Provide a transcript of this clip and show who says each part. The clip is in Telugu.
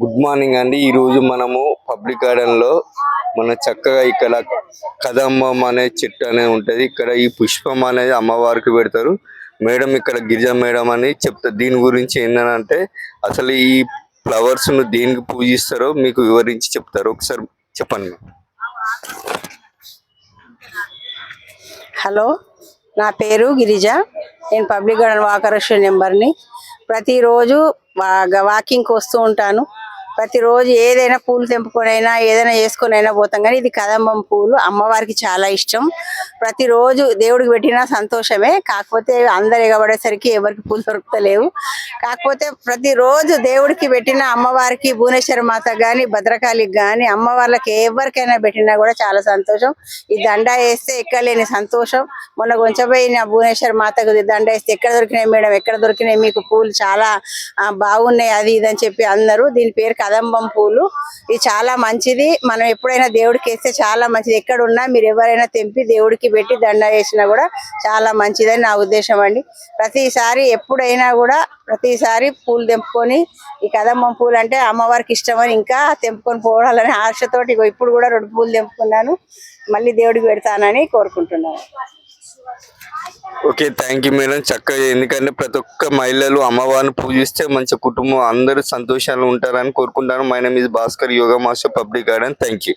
Speaker 1: గుడ్ మార్నింగ్ అండి. ఈరోజు మనము పబ్లిక్ గార్డెన్లో మన చక్కగా ఇక్కడ కదంబం అనే చెట్టు అనేది ఉంటుంది. ఇక్కడ ఈ పుష్పం అనేది అమ్మవారికి పెడతారు. మేడం ఇక్కడ గిరిజ మేడం అని చెప్తారు. దీని గురించి ఏంటంటే అసలు ఈ ఫ్లవర్స్ను దేనికి పూజిస్తారో మీకు వివరించి చెప్తారు. ఒకసారి చెప్పండి.
Speaker 2: హలో నా పేరు గిరిజ. నేను పబ్లిక్ గార్డెన్ వాకరక్ష నెంబర్ని ప్రతిరోజు వా- వాకింగ్కి వస్తూ ఉంటాను. ప్రతిరోజు ఏదైనా పూలు తెంపుకొని అయినా ఏదైనా చేసుకొని అయినా పోతాం. కానీ ఇది కదంబం పూలు. అమ్మవారికి చాలా ఇష్టం. ప్రతిరోజు దేవుడికి పెట్టినా సంతోషమే. కాకపోతే అందరు ఎగబడేసరికి ఎవరికి పూలు దొరుకుతలేవు. కాకపోతే ప్రతిరోజు దేవుడికి పెట్టిన అమ్మవారికి భువనేశ్వర మాత గాని భద్రకాళికి కానీ అమ్మవార్లకి ఎవరికైనా పెట్టినా కూడా చాలా సంతోషం. ఈ దండ వేస్తే ఎక్కలేని సంతోషం. మొన్న కొంచెపోయిన భువనేశ్వర మాతకు దండ వేస్తే ఎక్కడ దొరికినాయి మేడం? ఎక్కడ దొరికినాయి? మీకు పూలు చాలా బాగున్నాయి అది ఇది అని చెప్పి అన్నారు దీని పేరు కదంబం పూలు. ఇది చాలా మంచిది. మనం ఎప్పుడైనా దేవుడికి వేస్తే చాలా మంచిది. ఎక్కడున్నా మీరు ఎవరైనా తెంపి దేవుడికి పెట్టి దండ వేసినా కూడా చాలా మంచిదని నా ఉద్దేశం అండి. ప్రతిసారి ఎప్పుడైనా కూడా ప్రతిసారి పూలు తెంపుకొని ఈ కదంబం పూలు అంటే అమ్మవారికి ఇష్టమని ఇంకా తెంపుకొని పోవాలని ఆశతోటి ఇప్పుడు కూడా రెండు పూలు తెంపుకున్నాను. మళ్ళీ దేవుడికి పెడతానని కోరుకుంటున్నాను.
Speaker 1: ఓకే థ్యాంక్ యూ మేడం చక్కగా ఎందుకంటే ప్రతి ఒక్క మహిళలు అమ్మవారిని పూజిస్తే మంచి కుటుంబం అందరూ సంతోషాలు ఉంటారని కోరుకుంటాను. My name is Bhaskar yoga master public garden thank you